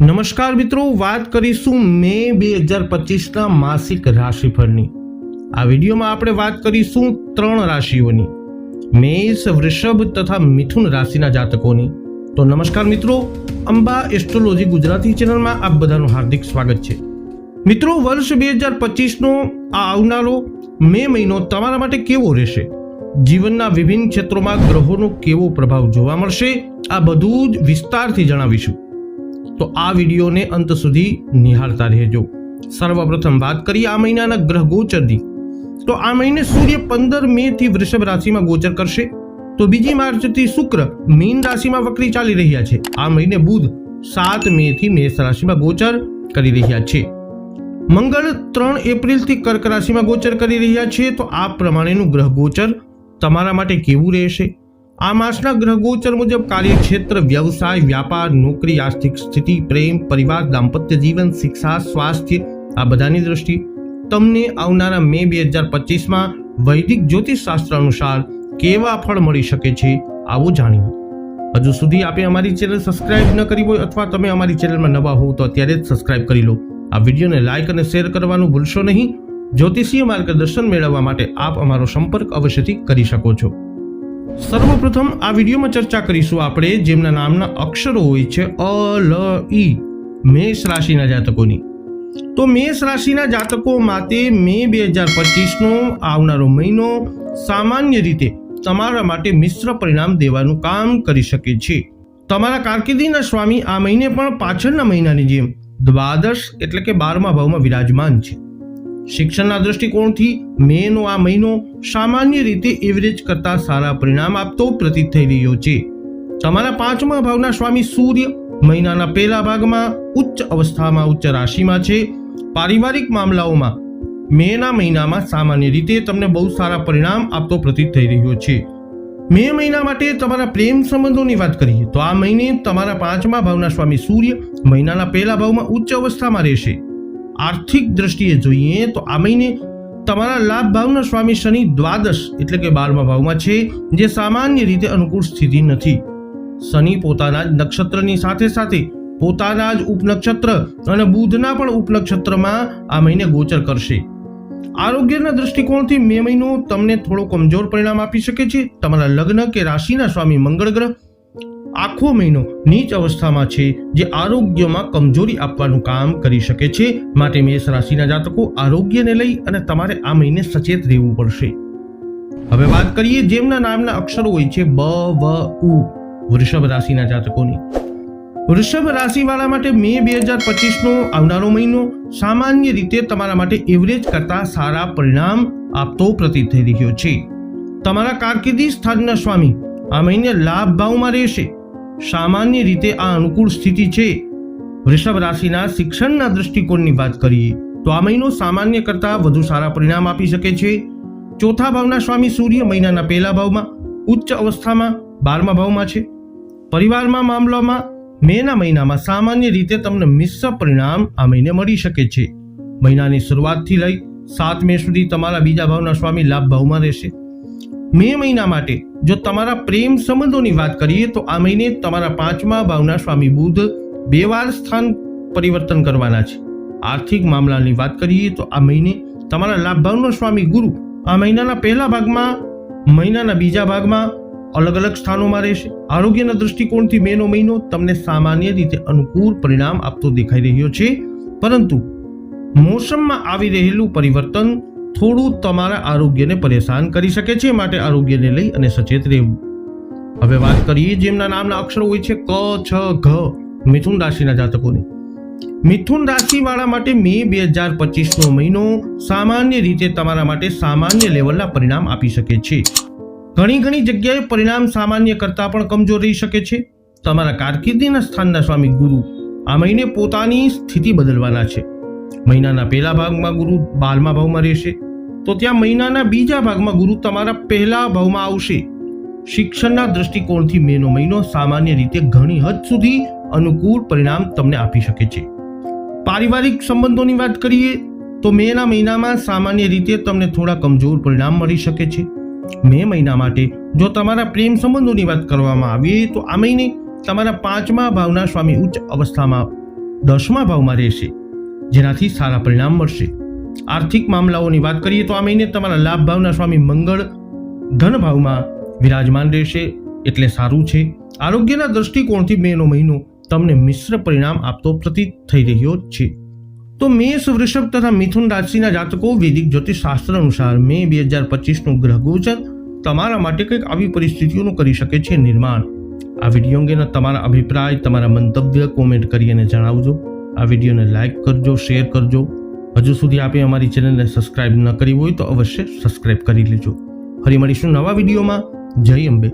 નમસ્કાર મિત્રો, વાત કરીશું મે બે હજાર પચીસના માસિક રાશિફળની. આ વિડીયોમાં આપણે વાત કરીશું ત્રણ રાશિઓની. મેષ, વૃષભ તથા મિથુન રાશિના જાતકોની. તો નમસ્કાર મિત્રો, અંબા એસ્ટ્રોલોજી ગુજરાતી ચેનલમાં આપ બધાનું હાર્દિક સ્વાગત છે. મિત્રો, વર્ષ બે હજાર પચીસનો આ આવનારો મે મહિનો તમારા માટે કેવો રહેશે? જીવનના વિભિન્ન ક્ષેત્રોમાં ગ્રહોનો કેવો પ્રભાવ જોવા મળશે? આ બધું જ વિસ્તારથી જણાવીશું. તો આ વિડીયોને અંત સુધી નિહાળતા રહેજો. સર્વપ્રથમ વાત કરીએ આ મહિનાના ગ્રહ ગોચરની. તો આ મહિને સૂર્ય પંદર મે થી વૃષભ રાશિમાં ગોચર કરશે. તો બીજી માર્ચથી શુક્ર મીન રાશિમાં વક્રી ચાલી રહ્યા છે. આ મહિને બુધ સાત મે થી મેષ રાશિમાં ગોચર કરી રહ્યા છે. મંગળ ત્રણ એપ્રિલથી કર્ક રાશિમાં ગોચર કરી રહ્યા છે. તો આ પ્રમાણેનું ગ્રહ ગોચર તમારા માટે કેવું રહેશે? આ માસના ગ્રહગોચર મુજબ કાર્યક્ષેત્ર, વ્યવસાય, વ્યાપાર, નોકરી, આર્થિક સ્થિતિ, પ્રેમ, પરિવાર, દાંપત્ય જીવન, શિક્ષા, સ્વાસ્થ્ય, આ બધાની દ્રષ્ટિ. તમને આવનારા મે બે હજાર પચીસમાં વૈદિક જ્યોતિષ શાસ્ત્ર અનુસાર કેવા ફળ મળી શકે છે આવું જાણ્યું હજુ સુધી આપે અમારી ચેનલ સબસ્ક્રાઇબ ન કરી હોય અથવા તમે અમારી ચેનલમાં નવા હોવ તો અત્યારે જ સબસ્ક્રાઇબ કરી લો. આ વિડીયોને લાઇક અને શેર કરવાનું ભૂલશો નહીં. જ્યોતિષીય માર્ગદર્શન મેળવવા માટે આપ અમારો સંપર્ક અવશ્યથી કરી શકો છો. સર્વપ્રથમ આ વિડીયોમાં ચર્ચા કરીશું આપણે, જેમના નામના અક્ષરો હોય છે અ, લ ઈ મેષ રાશિના જાતકોની. તો મેષ રાશિના જાતકો માટે મે બે હજાર પચીસનો આવનારો મહિનો સામાન્ય રીતે તમારા માટે મિશ્ર પરિણામ દેવાનું કામ કરી શકે છે. તમારા કારકિર્દીના સ્વામી આ મહિને પણ પાછળના મહિનાની જેમ દ્વાદશ એટલે કે બારમા ભાવમાં વિરાજમાન છે. શિક્ષણના દૃષ્ટિકોણથી મેનો આ મહિનો સામાન્ય રીતે એવરેજ કરતા સારા પરિણામ આપતો પ્રતીત થઈ રહ્યો છે. તમારા પાંચમા ભાવના સ્વામી સૂર્ય મહિનાના પહેલા ભાગમાં ઉચ્ચ અવસ્થામાં ઉચ્ચ રાશિમાં છે. પારિવારિક મામલાઓમાં મેના મહિનામાં સામાન્ય રીતે તમને બહુ સારા પરિણામ આપતો પ્રતીત થઈ રહ્યો છે. મે મહિના માટે તમારા પ્રેમ સંબંધોની વાત કરીએ તો આ મહિને તમારા પાંચમા ભાવના સ્વામી સૂર્ય મહિનાના પહેલા ભાવમાં ઉચ્ચ અવસ્થામાં રહેશે. આર્થિક દ્રષ્ટિએ જોઈએ તો આ મહિને તમારા લાભ ભાવના સ્વામી શનિ દ્વાદશ એટલે કે બારમા ભાવમાં છે, જે સામાન્ય રીતે અનુકૂળ સ્થિતિ નથી. શનિ પોતાના જ નક્ષત્રની સાથે સાથે પોતાના જ ઉપનક્ષત્ર અને બુધના પણ ઉપનક્ષત્રમાં આ મહિને ગોચર કરશે. આરોગ્યના દૃષ્ટિકોણથી મે મહિનો તમને થોડો કમજોર પરિણામ આપી શકે છે. તમારા લગ્ન કે રાશિના સ્વામી મંગળ ગ્રહ આખો મહિનો નીચ અવસ્થામાં છે જે આરોગ્યમાં કમજોરી આપવાનું કામ કરી શકે છે. માટે મેષ રાશિના જાતકો આરોગ્યને લઈ અને તમારે આ મહિને સચેત રહેવું પડશે. હવે વાત કરીએ જેમના નામના અક્ષરો હોય છે બ, વ, ઉ, વૃષભ રાશિના જાતકોની. વૃષભ રાશિવાળા માટે મે બે હજાર પચીસનો આવનારો મહિનો સામાન્ય રીતે તમારા માટે એવરેજ કરતા સારા પરિણામ આપતો પ્રતીત થઈ રહ્યો છે. તમારા કારકિર્દી સ્થાનના સ્વામી, આ મહિને લાભ ભાવમાં રહેશે. સામાન્ય રીતે આ અનુકૂળ સ્થિતિ છે. વૃષભ રાશિના શિક્ષણના દૃષ્ટિકોણની વાત કરીએ, તો આ મહિનો સામાન્ય કરતાં વધુ સારા પરિણામ આપી શકે છે. ચોથા ભાવના સ્વામી સૂર્ય મહિનાના પહેલા ભાવમાં, ઉચ્ચ અવસ્થામાં, બારમા ભાવમાં છે. પરિવારમાં મામલામાં, મેના મહિનામાં સામાન્ય રીતે તમને મિશ્ર પરિણામ આ મહિને મળી શકે છે. મહિનાની શરૂઆતથી લઈ સાત મે સુધી તમારા બીજા ભાવના સ્વામી લાભ ભાવમાં રહેશે. મે મહિના માટે. જો તમારા પ્રેમ સંબંધોની વાત કરીએ તો આ મહિને તમારા પાંચમા ભાવના સ્વામી બુધ બે વાર સ્થાન પરિવર્તન કરવાના છે. આર્થિક મામલાની વાત કરીએ તો આ મહિને તમારા લાભ ભાવનો સ્વામી ગુરુ આ મહિનાના પહેલા ભાગમાં, મહિનાના બીજા ભાગમાં અલગ અલગ સ્થાનોમાં રહેશે. આરોગ્યના દૃષ્ટિકોણથી મેનો મહિનો તમને સામાન્ય રીતે અનુકૂળ પરિણામ આપતો દેખાઈ રહ્યો છે. પરંતુ મોસમમાં આવી રહેલું પરિવર્તન થોડું તમારા આરોગ્યને પરેશાન કરી શકે છે માટે આરોગ્યને લઈ અને સચેત રહેવું હવે વાત કરીએ જેમના નામના અક્ષરો હોય છે, ક, છ, ઘ, મિથુન રાશિના જાતકોની. મિથુન રાશિવાળા માટે મે બે હજાર પચીસનો મહિનો સામાન્ય રીતે તમારા માટે સામાન્ય લેવલના પરિણામ આપી શકે છે. ઘણી ઘણી જગ્યાએ પરિણામ સામાન્ય કરતાં પણ કમજોર રહી શકે છે. તમારા કારકિર્દીના સ્થાનના સ્વામી ગુરુ આ મહિને પોતાની સ્થિતિ બદલવાના છે. મહિનાના પહેલા ભાગમાં ગુરુ બારમા ભાવમાં રહેશે. તો ત્યાં મહિનાના બીજા ભાગમાં ગુરુ તમારા પહેલા ભાવમાં આવશે. શિક્ષણના દૃષ્ટિકોણથી મેનો મહિનો સામાન્ય રીતે ઘણી હદ સુધી અનુકૂળ પરિણામ તમને આપી શકે છે. પારિવારિક સંબંધોની વાત કરીએ, તો મેના મહિનામાં સામાન્ય રીતે તમને થોડા કમજોર પરિણામ મળી શકે છે. મે મહિના માટે જો તમારા પ્રેમ સંબંધોની વાત કરવામાં આવે તો આ મહિને તમારા પાંચમા ભાવના સ્વામી ઉચ્ચ અવસ્થામાં દસમા ભાવમાં રહેશે. જેનાથી સારા પરિણામ મળશે. આર્થિક મામલાઓની વાત કરીએ તો આ મહિને તમારા લાભ ભાવના સ્વામી મંગળ ધન ભાવમાં વિરાજમાન રહેશે, એટલે સારું છે. આરોગ્યના દ્રષ્ટિકોણથી મેનો મહિનો તમને મિશ્ર પરિણામ આપતો પ્રતીત થઈ રહ્યો છે. તો મેષ, વૃષભ તથા મિથુન રાશિના જાતકો વૈદિક જ્યોતિષ શાસ્ત્ર અનુસાર મે બે હજાર પચીસનું ગ્રહ ગોચર તમારા માટે કંઈક આવી પરિસ્થિતિઓનું કરી શકે છે નિર્માણ. આ વીડિયો અંગેના તમારા અભિપ્રાય, તમારા મંતવ્ય કોમેન્ટ કરી અને જણાવજો. આ વિડીયોને લાઇક કરજો, શેર કરજો. હજુ સુધી આપે અમારી ચેનલને સબસ્ક્રાઇબ ન કરી હોય તો અવશ્ય સબસ્ક્રાઇબ કરી લેજો. ફરી મળીશું નવા વિડીયોમાં. જય અંબે.